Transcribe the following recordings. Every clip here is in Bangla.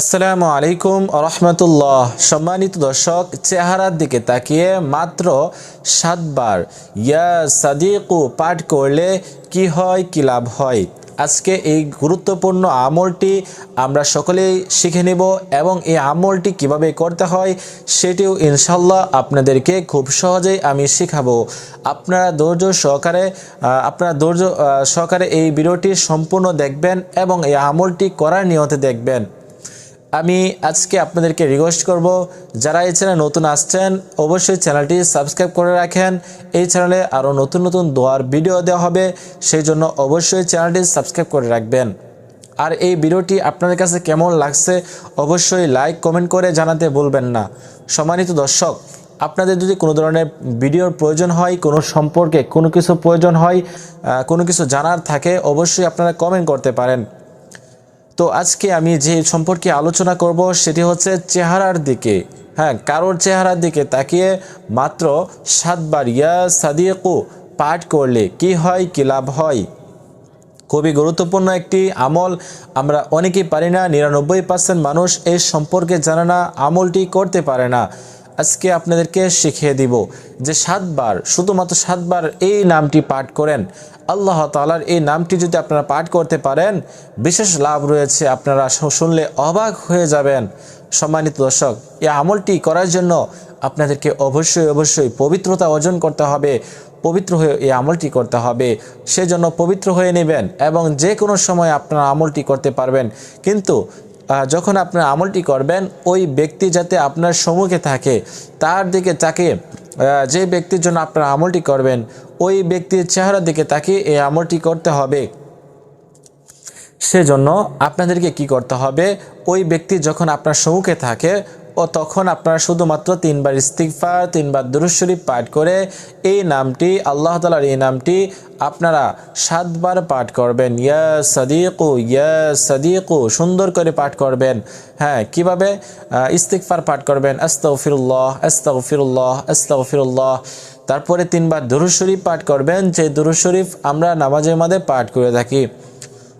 আসসালামু আলাইকুম রহমতুল্লাহ সম্মানিত দর্শক, চেহারার দিকে তাকিয়ে মাত্র সাতবার ইয়া সাদিকু পাঠ করলে কি হয়, কি লাভ হয়? আজকে এই গুরুত্বপূর্ণ আমলটি আমরা সকলেই শিখে নেব এবং এই আমলটি কীভাবে করতে হয় সেটিও ইনশাল্লাহ আপনাদেরকে খুব সহজেই আমি শিখাবো। আপনারা ধৈর্য সহকারে আপনারা ধৈর্য সহকারে এই ভিডিওটি সম্পূর্ণ দেখবেন এবং এই আমলটি করার নিয়তে দেখবেন। আমি আজকে আপনাদেরকে রিকোয়েস্ট করব, যারা এই চ্যানেলে নতুন আসছেন, অবশ্যই চ্যানেলটি সাবস্ক্রাইব করে রাখেন। এই চ্যানেলে আরও নতুন নতুন দোয়ার ভিডিও দেওয়া হবে, সেই জন্য অবশ্যই চ্যানেলটি সাবস্ক্রাইব করে রাখবেন। আর এই ভিডিওটি আপনাদের কাছে কেমন লাগছে, অবশ্যই লাইক কমেন্ট করে জানাতে বলবেন না। সম্মানিত দর্শক, আপনাদের যদি কোনো ধরনের ভিডিওর প্রয়োজন হয়, কোনো সম্পর্কে কোনো কিছু প্রয়োজন হয় কোনো কিছু জানার থাকে, অবশ্যই আপনারা কমেন্ট করতে পারেন। তো আজকে আমি যে সম্পর্কে আলোচনা করব সেটি হচ্ছে চেহারার দিকে। হ্যাঁ কারোর চেহারার দিকে তাকিয়ে মাত্র সাতবার ইয়া সাদিকু পাঠ করলে কি হয়, কি লাভ হয়? খুবই গুরুত্বপূর্ণ একটি আমল। আমরা অনেকেই পারি না, নিরানব্বই পার্সেন্ট মানুষ এই সম্পর্কে জানে না, আমলটি করতে পারে না। আজকে আপনাদেরকে শিখিয়ে দিব যে সাতবার, শুধুমাত্র সাতবার এই নামটি পাঠ করেন। আল্লাহ তালার এই নামটি যদি আপনারা পাঠ করতে পারেন, বিশেষ লাভ রয়েছে আপনারা শুনলে অবাক হয়ে যাবেন। সম্মানিত দর্শক, এই আমলটি করার জন্য আপনাদেরকে অবশ্যই অবশ্যই পবিত্রতা অর্জন করতে হবে, পবিত্র হয়ে এই আমলটি করতে হবে। সেজন্য পবিত্র হয়ে নেবেন এবং যে কোনো সময় আপনারা আমলটি করতে পারবেন। কিন্তু যখন আপনার আমলটি করবেন, ওই ব্যক্তি যাতে আপনার সম্মুখে থাকে, তার দিকে তাকে যে ব্যক্তির জন্য আপনার আমলটি করবেন, ওই ব্যক্তির চেহারা দিকে তাকে এই আমলটি করতে হবে। সেজন্য আপনাদেরকে কি করতে হবে? ওই ব্যক্তি যখন আপনার সম্মুখে থাকে ও তখন আপনারা শুধুমাত্র তিনবার ইস্তিকফার তিনবার দুরূদ শরীফ পাঠ করে এই নামটি, আল্লাহ তালার এই নামটি আপনারা সাতবার পাঠ করবেন। ইয়া সাদিকু ইয়া সাদিকু, সুন্দর করে পাঠ করবেন। হ্যাঁ কীভাবে? ইস্তিকফার পাঠ করবেন। আস্তাগফিরুল্লাহ আস্তাগফিরুল্লাহ আস্তাগফিরুল্লাহ। তারপরে তিনবার দুরূদ শরীফ পাঠ করবেন। যে দুরূদ শরীফ আমরা নামাজের মধ্যে পাঠ করে থাকি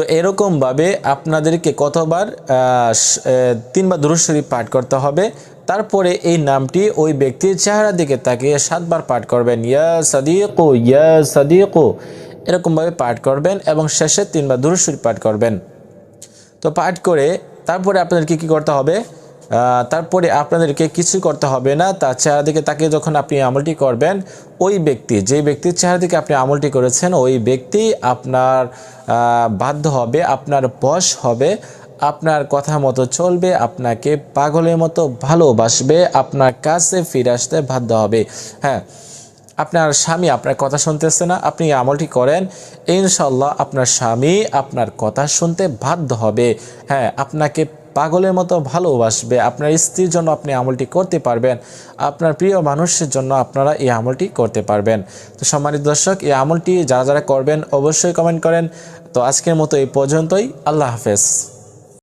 তো এরকমভাবে আপনাদেরকে কতবার তিনবার দুরূদ শরীফ পাঠ করতে হবে। তারপরে এই নামটি ওই ব্যক্তির চেহারা দিকে তাকিয়ে সাতবার পাঠ করবেন। ইয়া সাদিকো ইয়া সাদিকো। এরকমভাবে পাঠ করবেন এবং শেষে তিনবার দুরুদ শরীফ পাঠ করবেন। তো পাঠ করে তারপরে আপনাদেরকে কি করতে হবে? তারপরে আপনাদেরকে কিছু করতে হবে না। তার চেহারা দিকে তাকে যখন আপনি আমলটি করবেন, ওই ব্যক্তি, যে ব্যক্তির চেহারা দিকে আপনি আমলটি করেছেন, ওই ব্যক্তি আপনার বাধ্য হবে, আপনার বশ হবে, আপনার কথা মতো চলবে, আপনাকে পাগলের মতো ভালোবাসবে, আপনার কাছে ফিরে আসতে বাধ্য হবে। হ্যাঁ আপনার স্বামী আপনার কথা শুনতেছে না, আপনি আমলটি করেন ইনশাল্লাহ আপনার স্বামী আপনার কথা শুনতে বাধ্য হবে। হ্যাঁ আপনাকে পাগলের মতো ভালোবাসবে আপনার স্ত্রীর জন্য আপনি আমলটি করতে পারবেন। আপনার প্রিয় মানুষের জন্য আপনারা এই আমলটি করতে পারবেন। তো সম্মানিত দর্শক, এই আমলটি যারা যারা করবেন অবশ্যই কমেন্ট করেন। তো আজকের মতো এই পর্যন্তই। আল্লাহ হাফেজ।